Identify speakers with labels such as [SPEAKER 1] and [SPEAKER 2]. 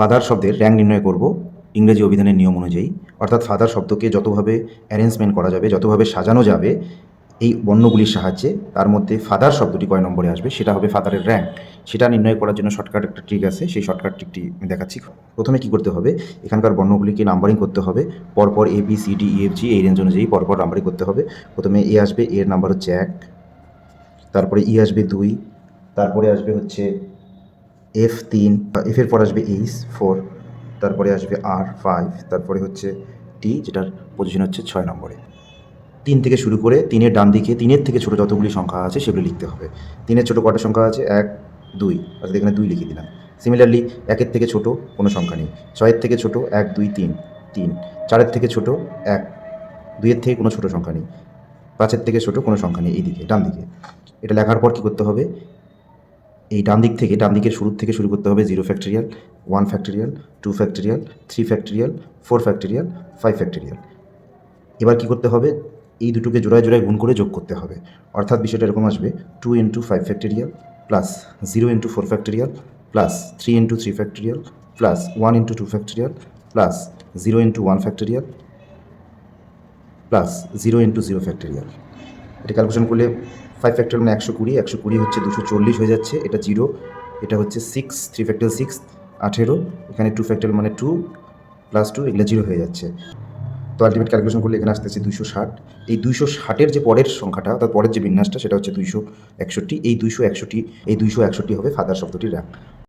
[SPEAKER 1] Father শব্দের rank নির্ণয় করব ইংরেজি অভিধানের নিয়ম অনুযায়ী। অর্থাৎ ফাদার শব্দকে যতভাবে অ্যারেঞ্জমেন্ট করা যাবে, যতভাবে সাজানো যাবে, এই বর্ণগুলির সাহায্যে তার মধ্যে ফাদার শব্দটি কয় নম্বরে আসবে, সেটা হবে ফাদারের র্যাঙ্ক সেটা নির্ণয় করার জন্য শর্টকাট একটা ট্রিক আছে, সেই শর্টকাট ট্রিকটি আমি দেখাচ্ছি। প্রথমে কি করতে হবে? এখানকার বর্ণগুলিকে নাম্বারিং করতে হবে। পরপর A B C D E F G এই রেঞ্জ অনুযায়ী পরপর নাম্বারিং করতে হবে। প্রথমে এ আসবে এর নাম্বার হচ্ছে এক। তারপরে ই আসবে দুই। তারপরে আসবে হচ্ছে এফ তিন এফের পর আসবে এইচ ফোর তারপরে আসবে আর ফাইভ তারপরে হচ্ছে টি যেটার পজিশন হচ্ছে ছয় নম্বরে। তিন থেকে শুরু করে তিনের ডান দিকে, তিনের থেকে ছোটো যতগুলি সংখ্যা আছে সেগুলি লিখতে হবে। তিনের ছোটো কটা সংখ্যা আছে? এক, দুই, অর্থাৎ এখানে দুই লিখে দিলাম। সিমিলারলি একের থেকে ছোট কোনো সংখ্যা নেই। ছয়ের থেকে ছোট এক, দুই, তিন তিন। চারের থেকে ছোট এক, দুইয়ের থেকে কোনো ছোটো সংখ্যা নেই। পাঁচের থেকে ছোট কোনো সংখ্যা নেই। এইদিকে ডান দিকে এটা লেখার পর কী করতে হবে? এই ডান দিক থেকে, ডান দিকের শুরু থেকে শুরু করতে হবে zero factorial one factorial two factorial three factorial four factorial five factorial. এবার কি করতে হবে? এই দুটোকে জোড়ায় জোড়ায় গুণ করে যোগ করতে হবে। অর্থাৎ বিষয়টা এরকম আসবে two into five factorial plus zero into four factorial plus three into three factorial plus one into two factorial plus zero into one factorial plus zero into zero factorial. এটা ক্যালকুলেশন করলে ফাইভ ফ্যাক্টরিয়াল মানে একশো কুড়ি একশো কুড়ি হচ্ছে দুশো চল্লিশ হয়ে যাচ্ছে, এটা জিরো এটা হচ্ছে সিক্স থ্রি ফ্যাক্টরিয়াল সিক্স আঠেরো, এখানে টু ফ্যাক্টরিয়াল মানে টু প্লাস টু এগুলো জিরো হয়ে যাচ্ছে। তো আলটিমেট ক্যালকুলেশন করলে এখানে আসতে আসতেছে দুশো ষাট। এই দুইশো ষাটের যে পরের সংখ্যাটা, অর্থাৎ পরের যে বিন্যাসটা, সেটা হচ্ছে দুইশো একষট্টি। এই দুইশো একষট্টি, এই দুইশো একষট্টি হবে ফাদার শব্দটির র্যাঙ্ক